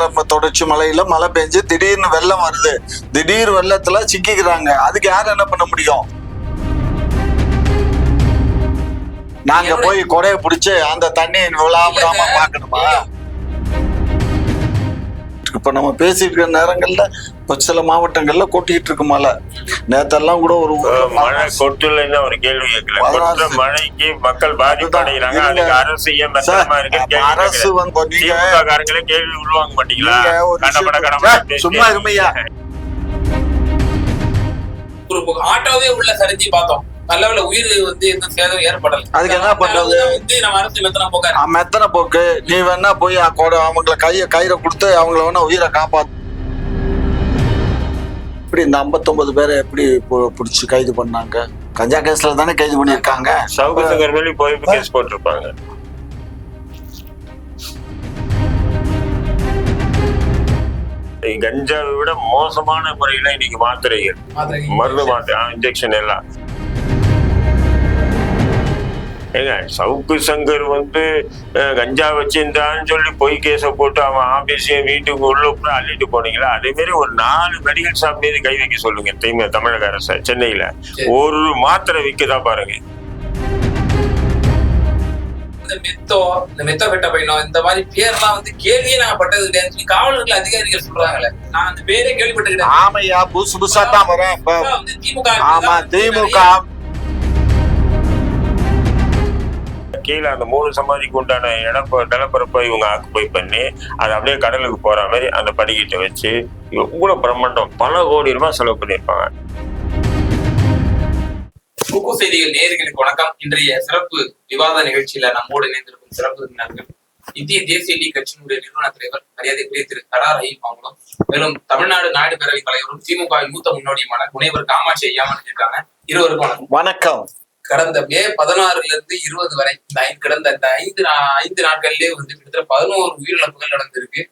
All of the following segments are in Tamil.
மலை தொடர்ச்சி மலையில மழை பெஞ்சு திடீர்னு வெள்ளம் வருது. திடீர் வெள்ளத்துல சிக்கிக்கிறாங்க. அதுக்கு யார் என்ன பண்ண முடியும்? நாங்க போய் கொடையை பிடிச்சு அந்த தண்ணி விழாம பார்க்கணுமா இப்ப நம்ம பேசிட்டு இருக்கிற நேரங்கள்ல இப்ப சில மாவட்டங்கள்ல கொட்டிட்டு இருக்கு மழை நேத்தெல்லாம் கூட ஒரு மழை கொட்டுலன்னு ஒரு கேள்வி கேட்கல. மழைக்கு மக்கள் பாதிப்படைகிறாங்க. அதுக்கு அரசு ஏன் இருக்கு? அப்ப அரசு வந்து நீங்க திமுக காரங்களே கேள்வி உருவாங்க மாட்டீங்களா? கடப்பட சும்மா ஒரு பக்கம் ஆட்டோவே உள்ள சரிஞ்சு பார்த்தோம். நல்ல உயிர் வந்து எந்த சேதம் ஏற்படல. அதுக்கு என்ன பண்றது? வந்து நம்ம அரசு மெத்தனை போக்காரு. ஆ, மெத்தனை போக்கு. நீ வேணா போய் கொடை. அவங்கள கைய கயிறை கொடுத்து அவங்கள வேணா உயிரை காப்பாத்து. இப்படி இந்த 59 பேரை எப்படி பிடிச்சு கைது பண்ணாங்க? கஞ்சா கேஸ்ல தானே கைது பண்ணிருக்காங்க மேலே போய் கேஸ் போட்டிருப்பாங்க. கஞ்சாவை விட மோசமான முறையில இன்னைக்கு மாத்திரைகள். மருந்து மாத்திரை இன்ஜெக்ஷன் எல்லாம். ஏங்க சவுக்கு சங்கர் வந்து கஞ்சா வச்சிருந்தான்னு சொல்லி பொய் கேஸ போட்டு அவன் ஆபீஸையும் வீட்டுக்கு உள்ள கூட அள்ளிட்டு போனீங்களா? அதே மாதிரி ஒரு நாலு மெடிக்கல் ஷாப் மீது கை வைக்க சொல்லுங்க திமுக தமிழக அரசு சென்னையில. ஒரு மாத்திரை விற்கதா பாருங்க. இந்த மெத்தோ இந்த மெத்தோ பெட்ட பையனோ இந்த மாதிரி பேர்லாம் வந்து கேள்வியே நாங்க பட்டது இல்லையான்னு சொல்லி காவலர்கள் அதிகாரிகள் சொல்றாங்களே. நான் அந்த பேரே கேள்விப்பட்டிருக்கேன் ஆமையா புதுசு புதுசா தான் வரேன் திமுக ஆமா திமுக கீழே அந்த மூணு சமாதிக்கு உண்டான இடப்ப நிலப்பரப்பை இவங்க ஆக்குப்பை பண்ணி அதை அப்படியே கடலுக்கு போற மாதிரி அந்த படிக்கட்டை வச்சு எவ்வளவு பிரம்மாண்டம். பல கோடி ரூபாய் செலவு பண்ணியிருப்பாங்க. குக்கு செய்திகள் நேயர்களுக்கு வணக்கம். இன்றைய சிறப்பு விவாத நிகழ்ச்சியில நம்மோடு இணைந்திருக்கும் சிறப்பு விருந்தினர்கள் இந்திய தேசிய லீக் கட்சியினுடைய நிறுவன தலைவர் மரியாதைக்குரிய திரு கரா ரஹீம் அவங்களும் மேலும் தமிழ்நாடு நாடு பேரவைத் தலைவரும் திமுக மூத்த முன்னோடியுமான முனைவர் காமாட்சி ஐயாமன் இருக்காங்க. இருவருக்கும் வணக்கம். வணக்கம். கடந்த மே பதினாறுல இருந்து இருபது வரை இந்த ஐந்து கடந்த இந்த ஐந்து நா- ஐந்து நாட்கள்லயே வந்து கிட்டத்தட்ட பதினோரு உயிரிழப்புகள் நடந்திருக்கு.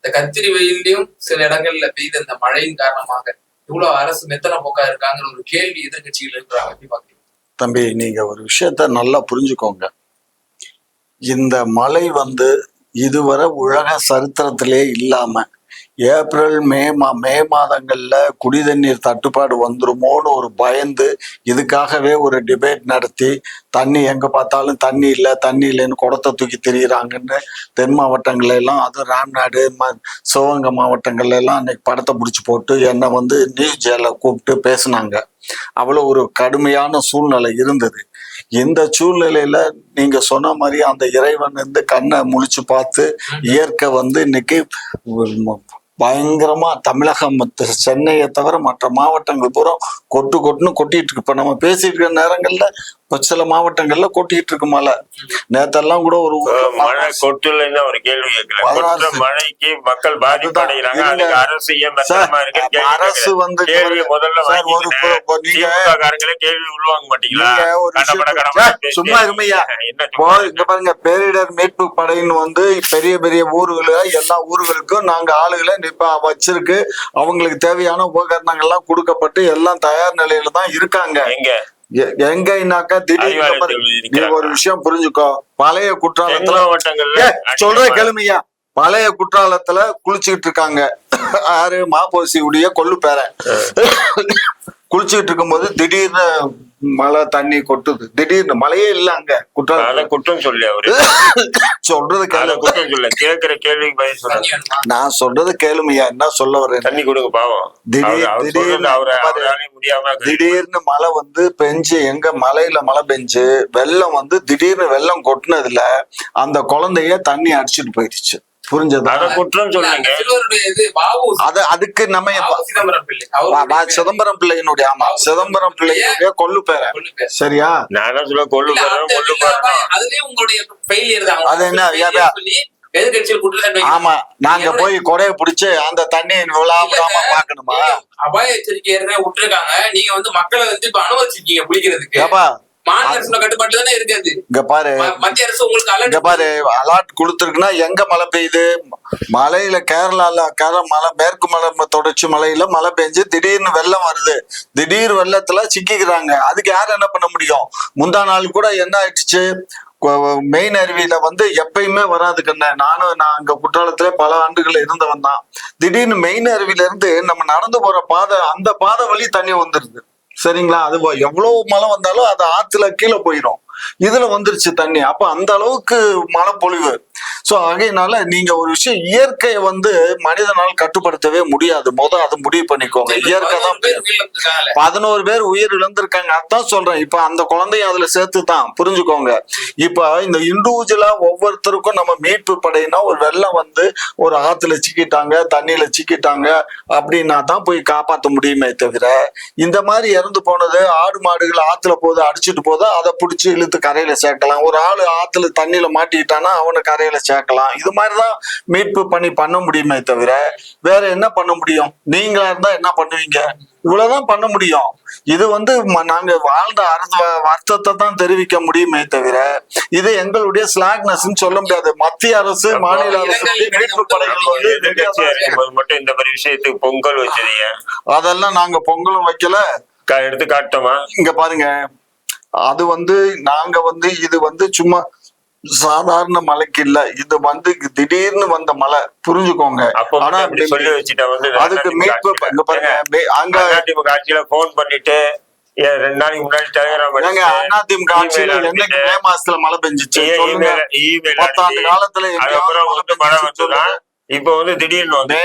இந்த கத்திரி வெயிலையும் சில இடங்கள்ல பெய்த இந்த மழையின் காரணமாக இவ்வளவு அரசு மெத்தன போக்கா இருக்காங்கிற ஒரு கேள்வி எதிர்கட்சிகள் இருக்கிறாங்க. தம்பி நீங்க ஒரு விஷயத்த நல்லா புரிஞ்சுக்கோங்க. இந்த மழை வந்து இதுவரை உலக சரித்திரத்திலே இல்லாம ஏப்ரல் மே மா மே மாதங்கள்ல குடிதண்ணீர் தட்டுப்பாடு வந்துருமோன்னு ஒரு பயந்து இதுக்காகவே ஒரு டிபேட் நடத்தி தண்ணி எங்கே பார்த்தாலும் தண்ணி இல்லை தண்ணி இல்லைன்னு குடத்தை தூக்கி திரியிறாங்கன்னு தென் மாவட்டங்கள்ல எல்லாம் அதுவும் ராம்நாடு ம சிவகங்கை மாவட்டங்கள்ல எல்லாம் அன்னைக்கு படத்தை பிடிச்சி போட்டு என்னை வந்து நியூஸ் ஜேல கூப்பிட்டு பேசினாங்க. அவ்வளோ ஒரு கடுமையான சூழ்நிலை இருந்தது. இந்த சூழ்நிலையில நீங்க சொன்ன மாதிரி அந்த இறைவன் வந்து கண்ணை முழிச்சு பார்த்து இயற்கை வந்து இன்னைக்கு பயங்கரமா தமிழகம் சென்னையை தவிர மற்ற மாவட்டங்கள் பூரா கொட்டு கொட்டுன்னு கொட்டிட்டு இருக்கு. இப்ப நம்ம பேசிட்டு இருக்கிற நேரங்கள்ல சில மாவட்டங்கள்ல கொட்டிட்டு இருக்கு மழை நேத்தெல்லாம் கூட ஒரு மழை கொட்டுலன்னு ஒரு கேள்வி கேட்கல மழைக்கு மக்கள் பாதிப்படைகிறாங்க. அதுதான். அதுக்கு அரசு அரசு. வந்து கேள்வி முதல்ல நீங்க கேள்வி உள்வாங்க மாட்டீங்களா? சும்மா இருமையா இங்க பாருங்க பேரிடர் மீட்பு படையின்னு வந்து பெரிய பெரிய ஊர்களை எல்லா ஊர்களுக்கும் நாங்க ஆளுகளை இப்ப வச்சிருக்கு. அவங்களுக்கு தேவையான உபகரணங்கள்லாம் கொடுக்கப்பட்டு எல்லாம் தயார் நிலையில தான் இருக்காங்க. எங்க எ- எங்கன்னாக்கா திடீர்னு பாரு, நீ. ஒரு விஷயம் புரிஞ்சுக்கோ. பழைய குற்றாலத்துல சொல்ற கேளுமையா. பழைய குற்றாலத்துல குளிச்சுக்கிட்டு இருக்காங்க. யாரு மாப்போசி உடைய கொள்ளு பேரன் குளிச்சுக்கிட்டு இருக்கும்போது திடீர்னு மழை தண்ணி கொட்டுது. திடீர்னு மழையே இல்ல அங்க. அத குற்றாலம் குற்றம் சொல்லி அவரு. சொல்றது அத கேளு. குற்றம் சொல்ல. கேட்கிற கேள்விக்கு பதில் சொல்லுங்க? நான் சொல்றது கேளுமையா என்ன சொல்ல வரேன் தண்ணி கொடுங்க பாவம். திடீர் திடீர்னு. அவராலே முடியாம திடீர்னு மழை வந்து பெஞ்சு எங்க மலையில மழை பெஞ்சு வெள்ளம் வந்து திடீர்னு வெள்ளம் கொட்டுனதுல அந்த குழந்தைய தண்ணி அடிச்சிட்டு போயிடுச்சு. புரிஞ்சதா? அத குற்றம் சொல்லுங்க. அதுக்கு நம்ம சிதம்பரம் பிள்ளையினுடைய ஆமா. சிதம்பரம் பிள்ளையினுடைய கொள்ளு பேர. பேர். சரியா? நான் சொல்ல இல்ல, போறேன் அப்ப அதுலயே உங்களுடைய failure தான். அது என்ன. ஆமா நாங்க போய் கொடைய பிடிச்சு அந்த தண்ணி விழாம பாக்கணுமா அபாய எச்சரிக்கை விட்டுருக்காங்க. நீங்க வந்து மக்களை வந்து இப்ப அனுமதிச்சிருக்கீங்க பிடிக்கிறதுக்கு. மாநில அரசோட கட்டுப்பாட்டுல தானே இருக்காது இங்க பாரு. ம- மத்திய அரசு உங்களுக்கு அலர்ட் பாரு கொடுத்துருக்குன்னா எங்க மழை பெய்யுது? மலையில கேரளால கேரள மலை மேற்கு மலை தொடர்ச்சி மலையில மழை பெஞ்சு திடீர்னு வெள்ளம் வருது. திடீர் வெள்ளத்துல சிக்கிக்கிறாங்க. அதுக்கு யார் என்ன பண்ண முடியும்? முந்தா நாள் கூட என்ன ஆயிடுச்சு? மெயின் அருவியில வந்து எப்பயுமே வராது கண்ணே. நானும் நான் அங்க குற்றாலத்துல பல ஆண்டுகள் இருந்தவன் தான். திடீர்னு மெயின் அருவியில இருந்து நம்ம நடந்து போற பாதை அந்த பாதை வழி தண்ணி வந்துருது. சரிங்களா? அது எவ்வளவு மழை வந்தாலும் அது ஆத்துல கீழே போயிடும் இதுல வந்துருச்சு தண்ணி. அப்ப அந்த அளவுக்கு மழை பொழிவு சோ ஆகையினால நீங்க ஒரு விஷயம் இயற்கையை வந்து மனிதனால் கட்டுப்படுத்தவே முடியாது. முத அதை முடிவு பண்ணிக்கோங்க. இயற்கை தான். பதினோரு பேர் உயிர் இழந்திருக்காங்க அதான் சொல்றேன். இப்ப அந்த குழந்தையும் அதுல சேர்த்து தான் புரிஞ்சுக்கோங்க. இப்ப இந்த இண்டிவிஜுவலா ஒவ்வொருத்தருக்கும் நம்ம மீட்பு படையினா ஒரு வெள்ளம் வந்து ஒரு ஆத்துல சிக்கிட்டாங்க தண்ணியில சிக்கிட்டாங்க அப்படின்னா தான் போய் காப்பாத்த முடியுமே தவிர இந்த மாதிரி இறந்து போனது ஆடு மாடுகள் ஆத்துல போது அடிச்சிட்டு போது அதை பிடிச்சி இழுத்து கரையில சேர்க்கலாம். ஒரு ஆளு ஆத்துல தண்ணியில மாட்டிக்கிட்டானா அவனை கரையில சேர்க்கலாம். இது மாதிரிதான் மீட்பு பண்ணி பண்ண முடியுமே தவிர வேற என்ன பண்ண முடியும்? நீங்களா இருந்தா என்ன பண்ணுவீங்க? இவ்வளவுதான் பண்ண முடியும். இது வந்து நாங்க வாழ்ந்த வருத்தத்தை தான் தெரிவிக்க முடியுமே தவிர இது எங்களுடைய ஸ்லாக்னஸ் சொல்ல முடியாது. மத்திய அரசு மாநில அரசு மீட்பு படைகள் வந்து மட்டும் இந்த மாதிரி விஷயத்துக்கு பொங்கல் வச்சதீங்க அதெல்லாம் நாங்க பொங்கலும் வைக்கல. க- எடுத்து காட்டோமா? இங்க பாருங்க. அது வந்து நாங்க வந்து இது வந்து சும்மா சாதாரண மழைக்கு இல்ல. இது வந்து திடீர்னு வந்த மழை புரிஞ்சுக்கோங்க. ஆனா சொல்லி வச்சுட்டா வந்து அதுக்கு மீட்பு பாருங்க. அங்க அதிமுக ஆட்சியில போன் பண்ணிட்டு ரெண்டு நாளைக்கு முன்னாடி டெலிகிராம் அதிமுக ஆட்சியில என்னைக்கு மே மாசத்துல மழை பெஞ்சிச்சு? இமெயில் பத்தாண்டு காலத்துல மழை வந்துதான். இப்ப வந்து திடீர்னு வந்து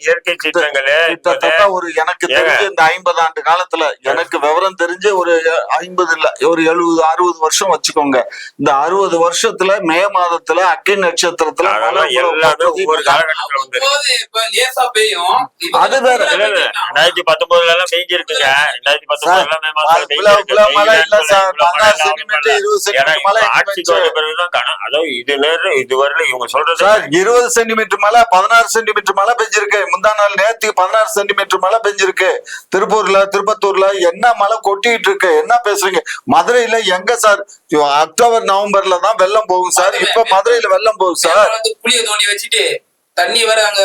இயற்கை சீற்றங்களே கிட்டத்தட்ட ஒரு எனக்கு. தெரிஞ்சு இந்த ஐம்பது ஆண்டு காலத்துல எனக்கு விவரம் தெரிஞ்சு ஒரு ஐம்பது இல்ல ஒரு எழுபது அறுபது வருஷம் வச்சுக்கோங்க. இந்த அறுபது வருஷத்துல மே மாதத்துல அக்கி நட்சத்திரத்துல அது வேற. ரெண்டாயிரத்தி பத்தொன்பதுல எல்லாம் பெய்ஞ்சிருக்குங்க ரெண்டாயிரத்தி பத்தொன்பதுல மழை இருபது இருபது சென்டிமீட்டர் மழை பதினாறு சென்டிமீட்டர் மழை பெஞ்சிருக்கு. முந்தா நாள் நேத்துக்கு பதினாறு சென்டிமீட்டர் மழை பெஞ்சிருக்கு. திருப்பூர்ல திருப்பத்தூர்ல என்ன மழை கொட்டிட்டு இருக்கு? என்ன பேசுறீங்க? மதுரையில எங்க சார்? அக்டோபர் நவம்பர்ல தான் வெள்ளம் போகும் சார். இப்ப மதுரையில வெள்ளம் போகும் சார். புளிய தோண்டி வச்சுட்டு தண்ணி வர அங்க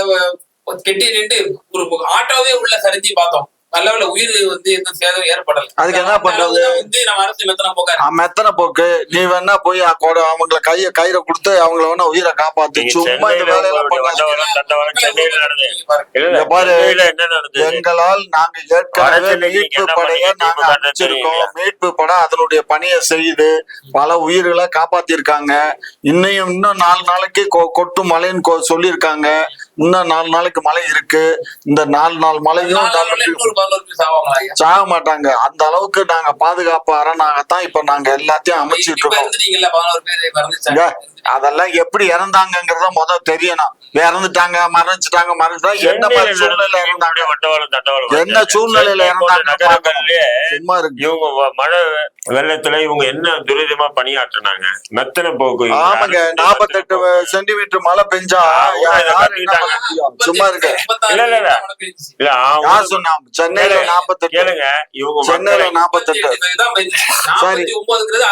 கெட்டி நின்று ஒரு ஆட்டோவே உள்ள சரிஞ்சு பார்த்தோம். நல்ல உயிர் வந்து எந்த சேதம் ஏற்படல. அதுக்கு என்ன பண்றது? வந்து நம்ம அரசு மெத்தனை போக்காரு ஆமா, எத்தனை போக்கு. நீ வேணா போய் கூட. அவங்கள கைய கயிறை கொடுத்து அவங்கள வேணா உயிரை காப்பாத்து. சும்மா இந்த வேலையெல்லாம் நடந்தது. எங்களால் நாங்க ஏற்கனவே மீட்பு படையை பண்ணீங்க? நாங்க படை மீட்பு படை அதனுடைய பணியை செய்து பல உயிர்களை காப்பாத்திருக்காங்க. இன்னையும் இன்னும் நாலு நாளைக்கு கொ- கொட்டும் மழைன்னு கொ- சொல்லியிருக்காங்க. இன்னும் நாலு நாளைக்கு மழை இருக்கு. இந்த நாலு நாள் மழையும்? சாக மாட்டாங்க. அந்த அளவுக்கு நாங்க பாதுகாப்பு அரணாகத்தான் இப்ப நாங்க எல்லாத்தையும் அமைச்சிட்டு இருக்கோம். அதெல்லாம் எப்படி இறந்தாங்கங்கிறத முத தெரியணும். இறந்துட்டாங்க மறைஞ்சிட்டாங்க என்ன சென்னையில மாதிரி சூழ்நிலை தண்டவாளம் என்ன. சூழ்நிலையில நகரங்கள்லயே சும்மா இருக்கு இவங்க மழை வெள்ளத்துல இவங்க என்ன துரிதமா பணியாற்றுனாங்க? மெத்தனை போக்கு ஆமாங்க நாற்பத்தெட்டு சென்டிமீட்டர் மழை பெஞ்சா என்ன? சும்மா இருக்கு இல்ல, இல்ல, இல்ல. சொன்னா? சென்னையில கேளுங்க, நாற்பத்தெட்டு கேளுங்க. இவங்க சென்னையில நாற்பத்தெட்டு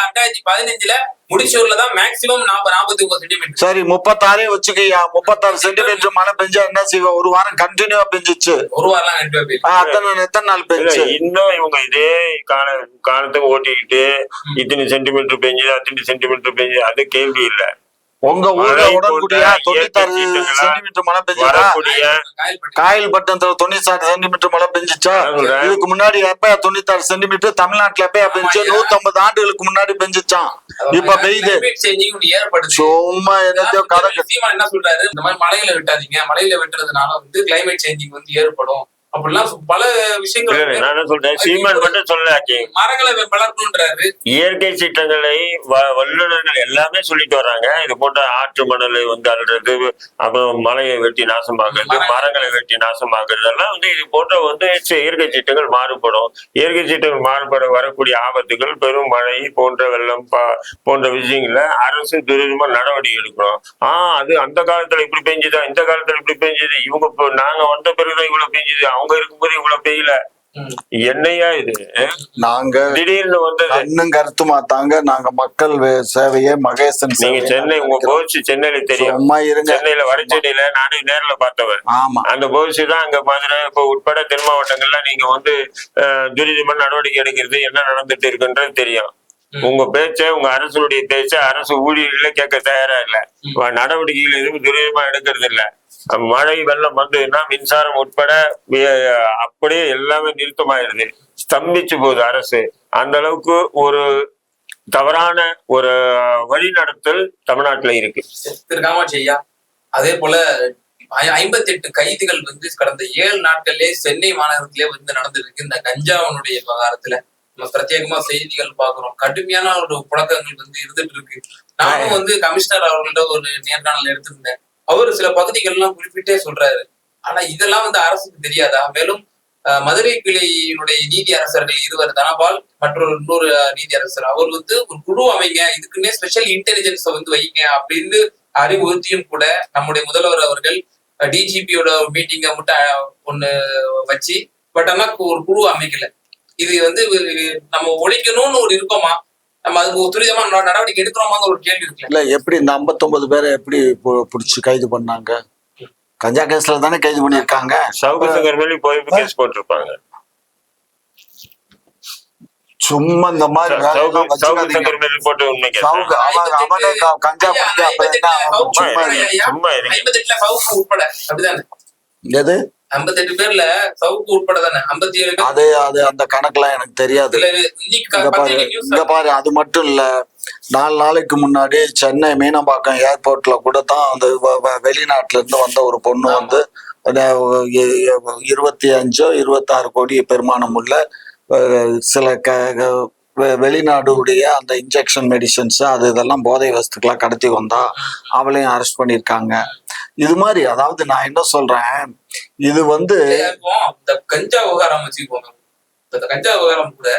ரெண்டாயிரத்தி பதினஞ்சுல முடிச்சூர்ல தான் மேக்சிமம் நாற்பது நாற்பத்தி ஒன்பது சென்டிமீட்டர் சரி முப்பத்தாறே வச்சுக்கய்யா. முப்பத்தாறு சென்டிமீட்டர் மழை பெஞ்சா என்ன செய்வ? ஒரு வாரம் கண்டினியூவா பெஞ்சிச்சு. ஒரு வாரம் ஆ, அத்தனை எத்தனை நாள் பெஞ்சு? இன்னும் இவங்க இதே கால காலத்துக்கு ஓட்டிக்கிட்டு இத்தனை சென்டிமீட்டர் பெஞ்சு அத்தனை சென்டிமீட்டர் பெஞ்சு அது கேள்வி இல்ல. உங்க ஊர்ல உடன்குடியா தொண்ணூத்தாறு சென்டிமீட்டர் மழை பெஞ்சா காயல் பட்டணத்துல தொண்ணூத்தாறு சென்டிமீட்டர் மழை பெஞ்சிச்சா. இதுக்கு முன்னாடி எப்ப தொண்ணூத்தாறு சென்டிமீட்டர்? தமிழ்நாட்டுல எப்ப பெஞ்சு. நூத்தி ஐம்பது ஆண்டுகளுக்கு முன்னாடி பெஞ்சிச்சான் இப்ப பெய்யுது. சும்மா என்னத்தையோ கதை என்ன சொல்றாரு? இந்த மாதிரி மலையில வெட்டாதீங்க. மலையில வெட்டுறதுனால வந்து கிளைமேட் சேஞ்சிங் வந்து ஏற்படும். அப்படிலாம் பல விஷயங்கள் நான் என்ன சொல்றேன்? சீமான் மட்டும் சொல்ல மரங்களை வளர்க்கணுன்றாரு. இயற்கை சீற்றங்களை வல்லுநர்கள் எல்லாமே சொல்லிட்டு வர்றாங்க. இது போன்ற ஆற்று மணலை வந்து அல்றது அப்புறம் மலையை வெட்டி நாசமாக்குறது மரங்களை. வெட்டி நாசமாக்குறது எல்லாம் வந்து இது போன்ற வந்து இயற்கை சீற்றங்கள் மாறுபடும். இயற்கை சீற்றங்கள் மாறுபட வரக்கூடிய ஆபத்துகள் பெரும் மழை போன்ற வெள்ளம் போன்ற விஷயங்கள அரசு துரிதமா நடவடிக்கை எடுக்கணும். ஆஹ் அது அந்த காலத்துல இப்படி பெஞ்சுதா இந்த காலத்துல இப்படி பெஞ்சுது இவங்க நாங்க வந்த பிறகுதான் இவ்வளவு பெஞ்சுது அவங்க இருக்கும்போது இவ்வளவு பெய்யல. என்னையா இது? நாங்க திடீர்னு வந்தது கண்ணும் கருத்துமா தாங்க நாங்க மக்கள் சேவையே மகேசன் நீங்க சென்னை உங்க. போச்சு சென்னையில தெரியும். சும்மா இருங்க. சென்னையில வடசென்னையில நானே நேர்ல பார்த்தவன். ஆமா. அந்த போலீஸ் தான் அங்க மதுரை இப்போ உட்பட தென் மாவட்டங்கள்ல நீங்க வந்து அஹ், துரிதமா நடவடிக்கை எடுக்கிறது என்ன நடந்துட்டு இருக்குன்றது தெரியும். உங்க பேச்ச உங்க அரசுடைய பேச்ச அரசு ஊழியர்களே கேட்க தயாரா இல்ல. நடவடிக்கைகள் எதுவும் துரிதமா எடுக்கிறது இல்ல. மழை வெள்ளம் வந்ததுன்னா மின்சாரம் உட்பட அப்படியே எல்லாமே நிறுத்தமாயிருது. ஸ்தம்பிச்சு போகுது அரசு. அந்த அளவுக்கு ஒரு தவறான ஒரு வழிநடத்தல் தமிழ்நாட்டுல இருக்கு. திரு காமாட்சி ஐயா அதே போல ஐம்பத்தி எட்டு கைதுகள் வந்து கடந்த ஏழு நாட்கள்லயே சென்னை மாநகரத்திலே வந்து நடந்திருக்கு இந்த கஞ்சாவனுடைய விவகாரத்துல நம்ம பிரத்யேகமா செய்திகள் பாக்குறோம் கடுமையான ஒரு புழக்கங்கள் வந்து இருந்துட்டு இருக்கு. நானும் வந்து கமிஷனர் அவர்கள்ட்ட ஒரு நேர்காணல் எடுத்திருந்தேன். அவர் சில பகுதிகள்லாம் குறிப்பிட்டே சொல்றாரு. ஆனா இதெல்லாம் வந்து அரசுக்கு தெரியாதா? மேலும் மதுரை கிளையினுடைய நீதி அரசர்கள் இருவர் தனபால் மற்றொரு இன்னொரு நீதி அரசர். அவர் வந்து ஒரு குழு அமைங்க இதுக்குன்னே ஸ்பெஷல் இன்டெலிஜென்ஸ் வந்து வைங்க அப்படின்னு அறிவுறுத்தியும் கூட நம்முடைய முதல்வர் அவர்கள் டிஜிபியோட மீட்டிங்கை மட்டும் ஒண்ணு வச்சு பட் ஆனா ஒரு குழு அமைக்கல. இது வந்து நம்ம ஒழிக்கணும்னு ஒரு இருக்கோமா? நம்ம அதுக்கு துரிதமா நட- நடவடிக்கை எடுக்கிறோமாங்கிற ஒரு கேள்வி இருக்குல்ல. இல்ல எப்படி இந்த 59 பேரை எப்படி புடிச்சு கைது பண்ணாங்க? கஞ்சா கேஸ்ல தானே கைது பண்ணிருக்காங்க மேலே போய் கேஸ் போட்டிருப்பாங்க. சும்மா இந்த மாதிரி கஞ்சா உட்பட அப்படிதானே? எது ஐம்பத்தெட்டு பேர்ல சவுக்கு உட்பட தானே? ஐம்பத்தி ஏழு அது அது அந்த கணக்கெல்லாம் எனக்கு தெரியாது. இங்க பாரு அது மட்டும் இல்ல. நாலு நாளைக்கு முன்னாடி சென்னை மீனம்பாக்கம் ஏர்போர்ட்ல கூட தான் அந்த வெளிநாட்டுல இருந்து வந்த ஒரு பொண்ணு. வந்து இருபத்தி அஞ்சோ இருபத்தாறு கோடி பெருமானம் உள்ள சில க வெளிநாடுடைய அந்த இன்ஜெக்ஷன் மெடிசன்ஸ் அது இதெல்லாம் போதை வஸ்துக்கெல்லாம் கடத்தி வந்தா அவளையும் அரெஸ்ட் பண்ணியிருக்காங்க. இது மாதிரி அதாவது நான் என்ன சொல்றேன் இது வந்து இந்த கஞ்சா விவகாரம் வச்சுக்கோங்க. இந்த கஞ்சா விவகாரம் கூட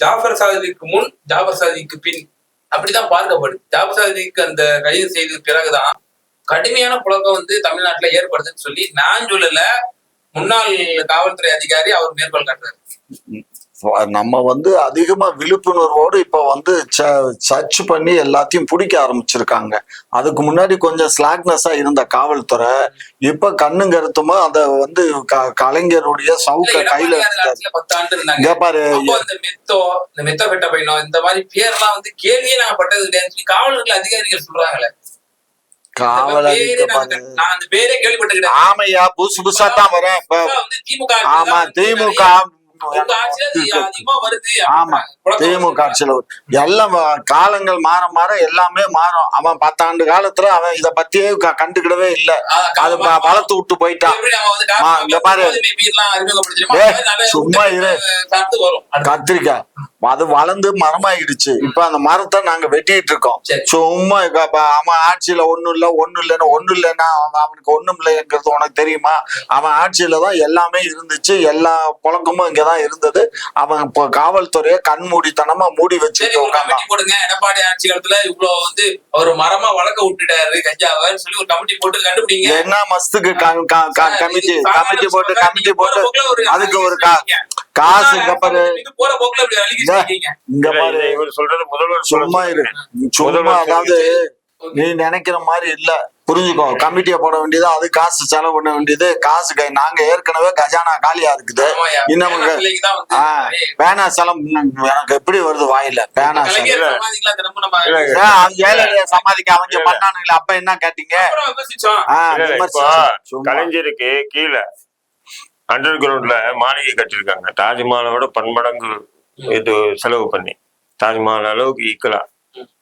ஜாஃபர் சாதிக்கு முன் ஜாஃபர் சாதிக்கு பின் அப்படிதான் பார்க்கப்படுது. ஜாஃபர் சாதிக்கு அந்த கைது செய்த பிறகுதான் கடுமையான புழக்கம் வந்து தமிழ்நாட்டுல ஏற்படுதுன்னு சொல்லி நான் சொல்லல முன்னாள் காவல்துறை அதிகாரி அவர் மேற்கோள் காட்டுறாரு. நம்ம வந்து அதிகமா விழிப்புணர்வோடு இப்ப வந்து சர்ச் பண்ணி எல்லாத்தையும் பிடிக்க ஆரம்பிச்சிருக்காங்க. அதுக்கு முன்னாடி கொஞ்சம் ஸ்லாக்னஸா இருந்த காவல்துறை இப்ப கண்ணு கருத்துமா அத வந்து கலைஞருடைய சவுக்க கையில எடப்பாடியார் எடுத்தாரு. ஆட்சியில பத்து ஆண்டு இருந்தாங்க இங்க பாரு அப்போ இந்த மெத்தோ இந்த மெத்தோ பெட்ட பையனோ இந்த மாதிரி பேர்லாம் வந்து கேள்வியே நான் பட்டது சொல்லி காவலர்கள் அதிகாரிகள் சொல்றாங்களே. ஆமையா புதுசு புதுசா தான் வரும் ஆமா திமுக ஆமா. திமுக ஆட்சியில எல்லாம் காலங்கள் மாற மாற எல்லாமே மாறும். அவன் பத்தாண்டு காலத்துல அவன் இத பத்தியே கண்டுக்கிடவே இல்ல. அது வளர்த்து விட்டு போயிட்டான். இங்க பாரு. சும்மா இரு. கத்திரிக்காய். அது வளர்ந்து மரமாயிடுச்சு. இப்ப அந்த மரத்தை நாங்க வெட்டிட்டு இருக்கோம். சும்மா அவன் ஆட்சியில ஒண்ணும் இல்ல ஒண்ணும் இல்லைன்னா ஒண்ணும் இல்லைன்னா அவன் அவனுக்கு ஒண்ணும் இல்லைங்கிறது உனக்கு தெரியுமா? அவன் ஆட்சியில தான் எல்லாமே இருந்துச்சு. எல்லா புழக்கமும் இங்கதான் இருந்தது. அவன் இப்போ காவல்துறையை கண்மூடித்தனமா மூடி கமிட்டி போடுங்க. எடப்பாடி ஆட்சி காலத்துல இவ்வளவு வந்து ஒரு மரமா வளர்க்க விட்டுட்டாரு கஞ்சாவை சொல்லி ஒரு கமிட்டி போட்டு கண்டுபிடிங்க. என்ன மஸ்துக்கு கமிட்டி கமிட்டி போட்டு கமிட்டி போட்டு அதுக்கு ஒரு காசு இங்க பாரு. இங்க பாரு. இவர் சொல்றது முதல்வர் சும்மா இரு. சும்மா அதாவது நீ நினைக்கிற மாதிரி இல்ல. புரிஞ்சுக்கோ. கமிட்டியை போட வேண்டியது அது காசு செலவு பண்ண வேண்டியது. காசு கை நாங்க ஏற்கனவே கஜானா காலியா இருக்குது. இன்னும் பேனா செலம் எனக்கு எப்படி வருது வாயில? பேனா செலம் கலைஞர் சமாதிக்கெல்லாம் தினமும் நம்ம இல்ல, ஏ, அது ஏழை எளிய சமாதிக்க அவங்க. பண்ணானுங்களே. அப்ப என்ன கேட்டீங்க. கலைஞருக்கு கீழே அண்டர் கிரவுண்ட்ல மாளிகை கட்டியிருக்காங்க. தாஜ்மஹாலோட பன்மடங்கு இது செலவு பண்ணி. தாஜ்மஹால் அளவுக்கு ஈக்குவலா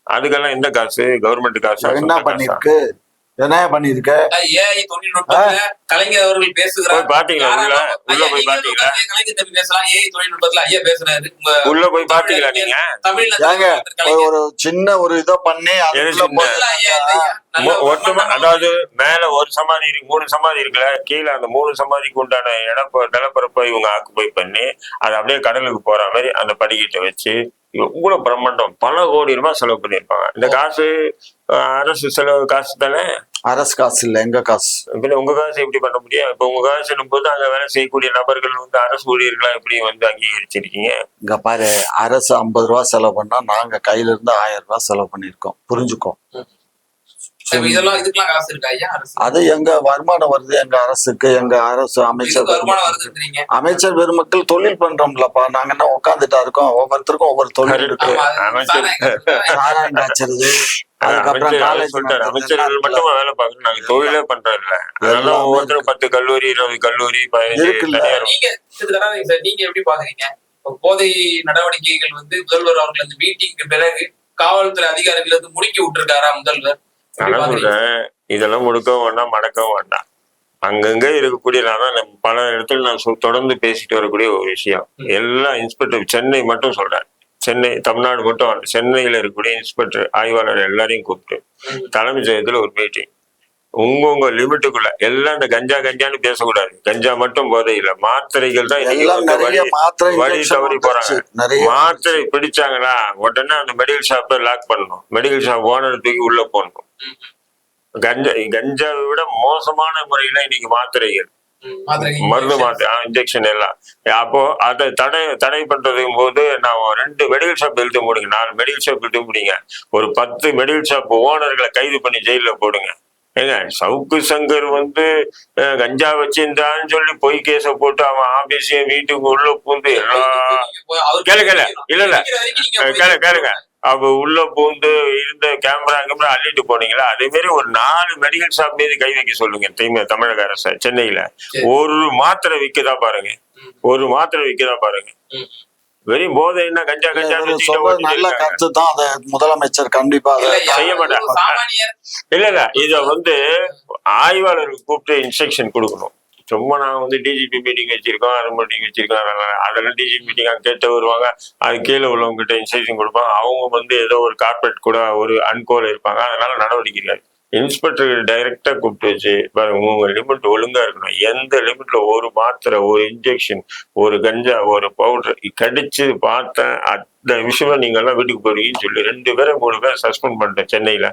அதுக்கெல்லாம் எந்த காசு? கவர்மெண்ட் காசு? என்ன? பண்ணிருக்கு? என்ன பண்ணிருக்க? ஏஐ தொழில்நுட்பத்துல கலைஞர் அவர்கள் பேசுகிறார். பாத்தீங்களா? உள்ள போய் பாத்தீங்களா? உட்கார்ந்து கலைஞர் தம்பி பேசலாம். ஏஐ தொழில்நுட்பத்துல ஐயா பேசுறாரு. உங்க உள்ள போய் பாத்தீங்களா நீங்க? தமிழ்ல ஒரு சின்ன ஒரு இதை பண்ணி ஒட்டுமொ அதாவது மேல ஒரு சமாதி இருக்கு மூணு சமாதி இருக்குல்ல? கீழே அந்த மூணு சமாதிக்கு உண்டான இடப்ப நிலப்பரப்பை இவங்க ஆக்குபை பண்ணி அது அப்படியே கடலுக்கு போற மாதிரி அந்த படிக்கட்டை வச்சு இவ்வளவு பிரம்மாண்டம் பல கோடி ரூபாய் செலவு பண்ணியிருப்பாங்க. இந்த காசு அரசு செலவு காசு தானே? அரசு காசு இல்ல எங்க காசு? பின்ன உங்க காசு எப்படி பண்ண முடியும்? இப்ப உங்க காசு போது அங்க வேலை செய்யக்கூடிய நபர்கள் வந்து அரசு ஊழியர்களா எப்படி வந்து அங்கீகரிச்சிருக்கீங்க? இங்க பாரு அரசு ஐம்பது ரூபா செலவு பண்ணா நாங்க கையில இருந்து ஆயிரம் ரூபாய் செலவு பண்ணிருக்கோம் புரிஞ்சுக்கோ. இதெல்லாம் இதுக்கெல்லாம் காசு இருக்கா ஐயா அது எங்க வருமானம் வருது எங்க அரசுக்கு எங்க அரசு அமைச்சர் வருமானம். வருதுன்றீங்க அமைச்சர் பெருமக்கள் தொழில் பண்றோம்லப்பா நாங்க என்ன உட்காந்துட்டா இருக்கோம் ஒவ்வொருத்தருக்கும் ஒவ்வொரு தொழில் இருக்கு. சாராயம் காய்ச்சறது தொழிலே பண்றதில்ல. அதனால எல்லாமே ஒவ்வொருத்தரும் பத்து கல்லூரி இருபது கல்லூரி பதினஞ்சு நீங்க எப்படி பாக்குறீங்க? போதை நடவடிக்கைகள் வந்து முதல்வர் அவர்கள் அந்த மீட்டிங்க்கு பிறகு காவல்துறை அதிகாரிகள் வந்து முடுக்கி விட்டுருக்காரா முதல்வர்? நான்? சொல்றேன். இதெல்லாம் முடுக்கவும் வேண்டாம் மடக்கவும் வேண்டாம். அங்கங்க இருக்கக்கூடிய நான் பல இடத்துல நான் தொடர்ந்து பேசிட்டு வரக்கூடிய ஒரு விஷயம். எல்லா இன்ஸ்பெக்டர் சென்னை மட்டும் சொல்றேன். சென்னை தமிழ்நாடு மட்டும். சென்னையில இருக்கக்கூடிய இன்ஸ்பெக்டர் ஆய்வாளர் எல்லாரையும் கூப்பிட்டு. தலைமை செயலத்துல ஒரு மீட்டிங் உங்க உங்க லிமிட்டுக்குள்ள எல்லாம் இந்த கஞ்சா கஞ்சான்னு பேசக்கூடாது. கஞ்சா மட்டும் போதை இல்ல. மாத்திரைகள் தான் வழி- தவறி. போறாங்க. மாத்திரை பிடிச்சாங்களா உடனே அந்த மெடிக்கல் ஷாப்பை லாக் பண்ணணும். மெடிக்கல் ஷாப் ஓனர் தூக்கி உள்ள போடணும். கஞ்சா கஞ்சாவை விட மோசமான முறையில இன்னைக்கு மாத்திரைகள். மருந்து மாத்திரை இன்ஜெக்ஷன் எல்லாம். அப்போ அதை தடை தடை பண்றதுக்கும் போது நான் ரெண்டு மெடிக்கல் ஷாப் இழுத்து போடுங்க. நாலு மெடிக்கல் ஷாப் இழுத்து முடிங்க ஒரு பத்து மெடிக்கல் ஷாப் ஓனர்களை கைது பண்ணி ஜெயில போடுங்க. ஏங்க சவுக்கு சங்கர் வந்து கஞ்சா வச்சிருந்தான்னு சொல்லி பொய் கேஸ போட்டு அவன் ஆபீஸையும் வீட்டுக்கு உள்ள பூந்து எல்லா அவர் கேளு, கேளு. இல்ல, இல்ல. கேளு, கேளுங்க. அப்ப உள்ள பூந்து இருந்த கேமரா கேமரா அள்ளிட்டு போனீங்களா அதே மாதிரி ஒரு நாலு மெடிக்கல் ஷாப் மீது கை வைக்க சொல்லுங்க தமிழக அரசு சென்னையில. ஒரு மாத்திரை விக்குதா பாருங்க. ஒரு மாத்திரை விக்குதா பாருங்க. வெறும் போதைன்னா கஞ்சா கஞ்சா சொல்றது நல்ல கருத்து தான் அதை முதலமைச்சர் கண்டிப்பா செய்ய மாட்டாங்க. இல்ல இல்ல இத வந்து ஆய்வாளருக்கு கூப்பிட்டு இன்ஸ்ட்ரக்ஷன் கொடுக்கணும் சும்மா நான் வந்து டிஜிபி மீட்டிங் வச்சிருக்கோம் அது மீட்டிங் வச்சிருக்கோம் அதெல்லாம் டிஜிபி மீட்டிங் அங்கே கேட்டு வருவாங்க. அது கீழே உள்ளவங்க கிட்ட இன்ஸ்ட்ரக்ஷன் கொடுப்பாங்க. அவங்க வந்து ஏதோ ஒரு கார்பரேட் கூட ஒரு அன்கோல இருப்பாங்க. அதனால நடவடிக்கை இல்லை. இன்ஸ்பெக்டர் டைரக்டா கூப்பிட்டு வச்சு பாருங்க உங்க லிமிட் ஒழுங்கா இருக்கணும். எந்த லிமிட்ல ஒரு மாத்திரை ஒரு இன்ஜெக்ஷன் ஒரு கஞ்சா ஒரு பவுடர் கடிச்சு பார்த்தேன். அந்த விஷயமா நீங்க எல்லாம் வீட்டுக்கு போறீங்கன்னு சொல்லி ரெண்டு பேரை மூணு பேர் சஸ்பெண்ட் பண்ணிட்டேன் சென்னையில.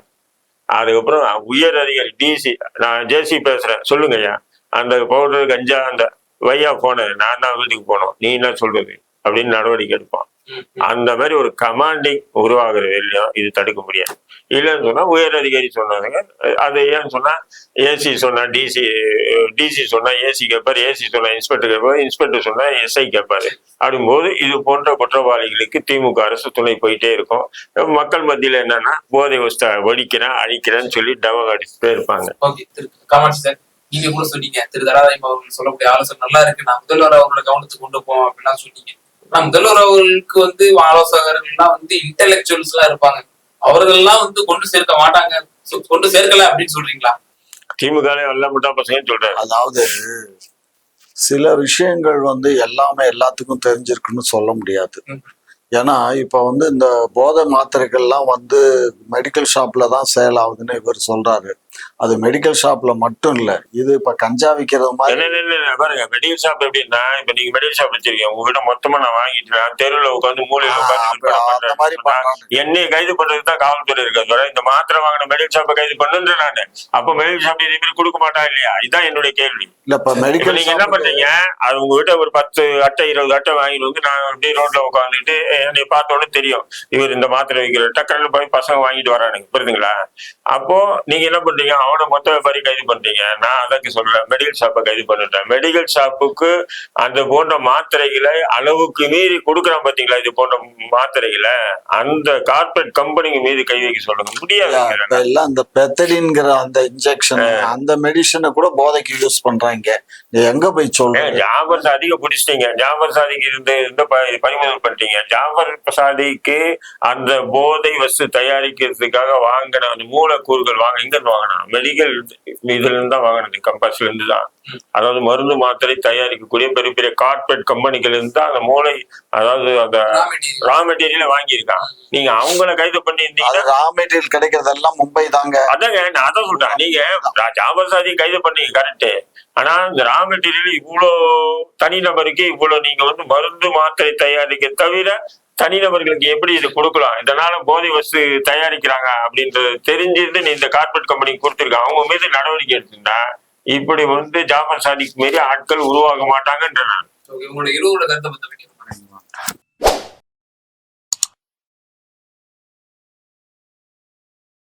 அதுக்கப்புறம் உயர் அதிகாரி டிசி நான் ஜேசி பேசுறேன். சொல்லுங்க ஐயா. அந்த பவுடர் கஞ்சா அந்த வையா போன நான் தான் வீட்டுக்கு போனோம். நீ என்ன சொல்றது? அப்படின்னு நடவடிக்கை எடுப்பான். அந்த மாதிரி ஒரு கமாண்டிங் உருவாகிற வரையும் இது தடுக்க முடியாது. இல்லைன்னு சொன்னா உயர் அதிகாரி சொன்னாங்க. அது ஏன்னு சொன்னா ஏசி சொன்னா டிசி டிசி சொன்னா ஏசி கேட்பாரு ஏசி சொன்னா இன்ஸ்பெக்டர் கேட்பாரு இன்ஸ்பெக்டர் சொன்னா எஸ்ஐ கேட்பாரு அப்படிங்கும்போது இது போன்ற குற்றவாளிகளுக்கு திமுக அரசு துணை போயிட்டே இருக்கும். மக்கள் மத்தியில என்னன்னா போதை வஸ்தை ஒழிக்கிறேன் அழிக்கிறேன்னு சொல்லி டவ அடிச்சுட்டே இருப்பாங்க. நீங்க கூட சொன்னீங்க. திரு தடாதாயம் அவர்கள் சொல்லக்கூடிய ஆலோசனை நல்லா இருக்கு. நான் முதல்வர் அவர்களோட கவனத்துக்கு கொண்டு போவோம் அப்படின்லாம் சொன்னீங்க. ஆனா முதல்வர் அவர்களுக்கு வந்து ஆலோசகர்கள்லாம் வந்து இன்டெலெக்சுவல்ஸ் எல்லாம் இருப்பாங்க. அவர்கள்லாம் வந்து கொண்டு சேர்க்க மாட்டாங்க. கொண்டு சேர்க்கல அப்படின்னு சொல்றீங்களா? திமுக வெள்ள முட்டா பசங்கன்னு சொல்றாரு. அதாவது சில விஷயங்கள் வந்து எல்லாமே எல்லாத்துக்கும் தெரிஞ்சிருக்குன்னு சொல்ல முடியாது. ஏன்னா இப்ப வந்து இந்த போதை மாத்திரைகள்லாம் வந்து மெடிக்கல் ஷாப்ல தான் சேல் ஆகுதுன்னு இவர் சொல்றாரு. அது மெடிக்கல் ஷாப்ல மட்டும் இல்ல. இது இப்ப கஞ்சா விற்கிறது மாதிரி பாருங்க மெடிக்கல் ஷாப் எப்படின்னா இப்ப நீங்க மெடிக்கல் ஷாப் வச்சிருக்கீங்க. உங்ககிட்ட மொத்தமா நான் வாங்கிட்டு தெருவுல உட்காந்து மூலையில உட்காந்து என்னைய கைது பண்றதுக்கு தான் காவல்துறை இருக்காது தவிர இந்த மாத்திரை வாங்கின மெடிக்கல் ஷாப்பை கைது பண்ணுன்ற நானு. அப்ப மெடிக்கல் ஷாப் மாதிரி கொடுக்க மாட்டா இல்லையா? இதுதான் என்னுடைய கேள்வி. இல்ல இப்ப மெடிக்கல் நீங்க என்ன பண்றீங்க? அது உங்ககிட்ட ஒரு பத்து அட்டை இருபது அட்டை வாங்கிட்டு வந்து நான் அப்படியே ரோட்ல உட்காந்துட்டு என்னை பார்த்தோன்னே தெரியும். இவர் இந்த மாத்திரை வைக்கிற டக்குன்னு போய் பசங்க வாங்கிட்டு வரானுங்க. புரியுதுங்களா? அப்போ நீங்க என்ன பண்றீங்க? அவனை மொத்த வியாபாரி கைது பண்றீங்க நான் அதற்கு சொல்ல மெடிக்கல் ஷாப்பை கைது பண்ணிட்டேன். மெடிக்கல் ஷாப்புக்கு அந்த போன்ற மாத்திரைகளை அளவுக்கு மீறி கொடுக்குறான் பாத்தீங்களா? இது போன்ற மாத்திரைகளை. அந்த கார்பரேட் கம்பெனிங்க மீது கை வைக்க சொல்லுங்க. முடியாது. எல்லாம் இந்த பெத்தடின்ங்கிற அந்த இன்ஜெக்ஷன் அந்த மெடிசனை கூட போதைக்கு யூஸ் பண்றாங்க. எங்க போய் ஏங்க, சொல்றீங்க ஜாபர் சாதிக்கு பிடிச்சிட்டீங்க. ஜாபர் சாதிக்கு இருந்து இருந்த ப- பறிமுதல் பண்ணிட்டீங்க? ஜாபர் சாதிக்கு அந்த போதை வஸ்து தயாரிக்கிறதுக்காக வாங்கின அந்த மூலக்கூறுகள் வாங்க இருந்து வாங்கினா? மெடிக்கல் இதுல இருந்து தான் வாங்கினது கம்பஸ்ல இருந்து தான் அதாவது மருந்து மாத்திரை தயாரிக்கக்கூடிய பெரிய பெரிய கார்பரேட் கம்பெனிகள் இருந்து தான் அந்த மூளை அதாவது அந்த. ரா மெட்டீரியலை வாங்கியிருக்கான். நீங்க அவங்கள கைது பண்ணி அது ரா மெட்டீரியல் கிடைக்கிறதெல்லாம் மும்பை தாங்க அதாங்க நான் அதான் சொல்றேன். நீங்க ஜாபர் சாதி கைது பண்ணீங்க கரெக்ட் ஆனா இந்த ரா மெட்டீரியல் இவ்வளோ தனிநபருக்கு இவ்வளோ நீங்க வந்து மருந்து மாத்திரை தயாரிக்க தவிர தனிநபர்களுக்கு எப்படி இது கொடுக்கலாம்? இதனால போதை வஸ்து தயாரிக்கிறாங்க அப்படின்றது தெரிஞ்சிருந்து நீ இந்த கார்பரேட் கம்பெனிக்கு கொடுத்துருக்காங்க அவங்க மீது நடவடிக்கை எடுத்திருந்தா இப்படி வந்து ஜாபர் சாதிக்கு மாரி ஆட்கள் உருவாக மாட்டாங்கன்ற நான். உங்களோட இருவரோட கருத்தை பத்தி